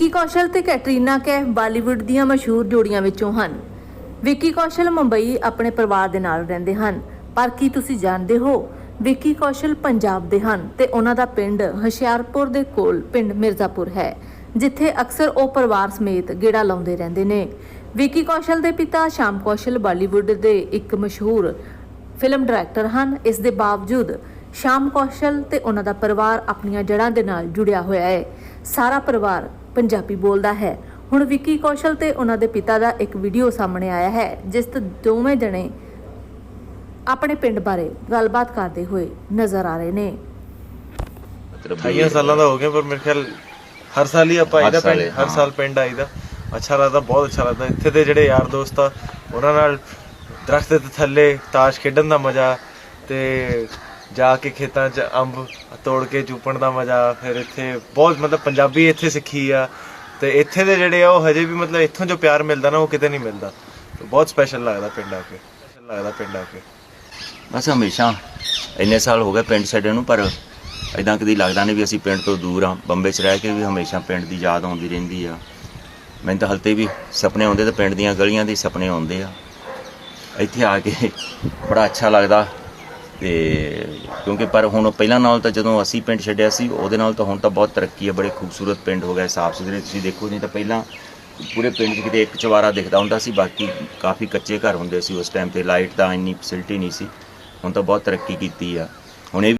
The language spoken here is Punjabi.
ਵਿੱਕੀ ਕੌਸ਼ਲ ਤੇ ਕੈਟਰੀਨਾ ਕੈਫ ਬਾਲੀਵੁੱਡ ਦੀਆਂ ਮਸ਼ਹੂਰ ਜੋੜੀਆਂ ਵਿੱਚੋਂ ਹਨ। ਵਿੱਕੀ ਕੌਸ਼ਲ ਮੁੰਬਈ ਆਪਣੇ ਪਰਿਵਾਰ ਦੇ ਨਾਲ ਰਹਿੰਦੇ ਹਨ। ਪਰ ਕੀ ਤੁਸੀਂ ਜਾਣਦੇ ਹੋ, ਵਿੱਕੀ ਕੌਸ਼ਲ ਪੰਜਾਬ ਦੇ ਹਨ ਤੇ ਉਹਨਾਂ ਦਾ ਪਿੰਡ ਹੁਸ਼ਿਆਰਪੁਰ ਦੇ ਕੋਲ ਪਿੰਡ ਮਿਰਜ਼ਾਪੁਰ ਹੈ, ਜਿੱਥੇ ਅਕਸਰ ਉਹ ਪਰਿਵਾਰ ਸਮੇਤ ਗੇੜਾ ਲਾਉਂਦੇ ਰਹਿੰਦੇ ਨੇ। ਵਿੱਕੀ ਕੌਸ਼ਲ ਦੇ ਪਿਤਾ ਸ਼ਾਮ ਕੌਸ਼ਲ ਬਾਲੀਵੁੱਡ ਦੇ ਇੱਕ ਮਸ਼ਹੂਰ ਫਿਲਮ ਡਾਇਰੈਕਟਰ ਹਨ। ਇਸ ਦੇ ਬਾਵਜੂਦ ਸ਼ਾਮ ਕੌਸ਼ਲ ਤੇ ਉਹਨਾਂ ਦਾ ਪਰਿਵਾਰ ਆਪਣੀਆਂ ਜੜ੍ਹਾਂ ਦੇ ਨਾਲ ਜੁੜਿਆ ਹੋਇਆ ਹੈ। ਸਾਰਾ ਪਰਿਵਾਰ ਪੰਜਾਬੀ ਬੋਲਦਾ ਹੈ। ਹੁਣ ਵਿੱਕੀ ਕੌਸ਼ਲ ਤੇ ਉਹਨਾਂ ਦੇ ਪਿਤਾ ਦਾ ਇੱਕ ਵੀਡੀਓ ਸਾਹਮਣੇ ਆਇਆ ਹੈ ਜਿਸ ਤੇ ਦੋਵੇਂ ਜਣੇ ਆਪਣੇ ਪਿੰਡ ਬਾਰੇ ਗੱਲਬਾਤ ਕਰਦੇ ਹੋਏ ਨਜ਼ਰ ਆ ਰਹੇ ਨੇ। ਮਤਲਬ 28 ਸਾਲਾਂ ਦਾ ਹੋ ਗਿਆ ਪਰ ਮੇਰੇ ਖਿਆਲ ਹਰ ਸਾਲ ਹੀ ਆਪਾਂ ਆਈਦਾ ਪਿੰਡ ਹਰ। ਸਾਲ ਪਿੰਡ ਆਈਦਾ। ਅੱਛਾ ਲੱਗਦਾ ਬਹੁਤ ਅੱਛਾ ਲੱਗਦਾ। ਇੱਥੇ ਦੇ ਜਿਹੜੇ ਯਾਰ ਦੋਸਤ ਆ ਉਹਨਾਂ ਨਾਲ ਦਰਖਤ ਦੇ ਥੱਲੇ ਤਾਸ਼ ਖੇਡਣ ਦਾ ਮਜ਼ਾ ਤੇ ਜਾ ਕੇ ਖੇਤਾਂ 'ਚ ਅੰਬ ਤੋੜ ਕੇ ਚੂਪਣ ਦਾ ਮਜ਼ਾ, ਫਿਰ ਇੱਥੇ ਬਹੁਤ ਮਤਲਬ ਪੰਜਾਬੀ ਇੱਥੇ ਸਿੱਖੀ ਆ। ਤੇ ਇੱਥੇ ਦੇ ਜਿਹੜੇ ਆ, ਉਹ ਹਜੇ ਵੀ ਮਤਲਬ ਇੱਥੋਂ ਜੋ ਪਿਆਰ ਮਿਲਦਾ ਨਾ, ਉਹ ਕਿਤੇ ਨਹੀਂ ਮਿਲਦਾ। ਬਹੁਤ ਸਪੈਸ਼ਲ ਲੱਗਦਾ ਪਿੰਡ ਆ ਕੇ। ਲੱਗਦਾ ਪਿੰਡ ਆ ਕੇ। ਬਸ ਹਮੇਸ਼ਾ ਇੰਨੇ ਸਾਲ ਹੋ ਗਏ ਪਿੰਡ ਛੱਡਣ ਨੂੰ, ਪਰ ਇਦਾਂ ਕਦੀ ਲੱਗਦਾ ਨਹੀਂ ਵੀ ਅਸੀਂ ਪਿੰਡ ਤੋਂ ਦੂਰ ਆ ਬੰਬੇ 'ਚ ਰਹਿ ਕੇ ਵੀ ਹਮੇਸ਼ਾ ਪਿੰਡ ਦੀ ਯਾਦ ਆਉਂਦੀ ਰਹਿੰਦੀ ਆ। ਮੈਨੂੰ ਤਾਂ ਹਲਤੇ ਵੀ ਸੁਪਨੇ ਆਉਂਦੇ ਤੇ ਪਿੰਡ ਦੀਆਂ ਗਲੀਆਂ ਦੇ ਸੁਪਨੇ ਆਉਂਦੇ ਆ। ਇੱਥੇ ਆ ਕੇ ਬੜਾ ਅੱਛਾ ਲੱਗਦਾ। ਤੇ ਕਿਉਂਕਿ ਪਰ ਹੁਣ ਪਹਿਲਾਂ ਨਾਲ ਤਾਂ ਜਦੋਂ ਅਸੀਂ ਪਿੰਡ ਛੱਡਿਆ ਸੀ, ਉਹਦੇ ਨਾਲ ਤਾਂ ਹੁਣ ਤਾਂ ਬਹੁਤ ਤਰੱਕੀ ਹੈ ਬੜੇ ਖੂਬਸੂਰਤ ਪਿੰਡ ਹੋ ਗਏ, ਸਾਫ਼ ਸੁਥਰੇ ਤੁਸੀਂ ਦੇਖੋ, ਨਹੀਂ ਤਾਂ ਪਹਿਲਾਂ ਪੂਰੇ ਪਿੰਡ 'ਚ ਕਿਤੇ ਇੱਕ ਚਵਾਰਾ ਦਿਖਦਾ ਹੁੰਦਾ ਸੀ, ਬਾਕੀ ਕਾਫੀ ਕੱਚੇ ਘਰ ਹੁੰਦੇ ਸੀ ਉਸ ਟਾਈਮ ਤੇ ਲਾਈਟ ਦਾ ਇੰਨੀ ਫੈਸਿਲਿਟੀ ਨਹੀਂ ਸੀ, ਹੁਣ ਤਾਂ ਬਹੁਤ ਤਰੱਕੀ ਕੀਤੀ ਆ। ਹੁਣ ਇਹ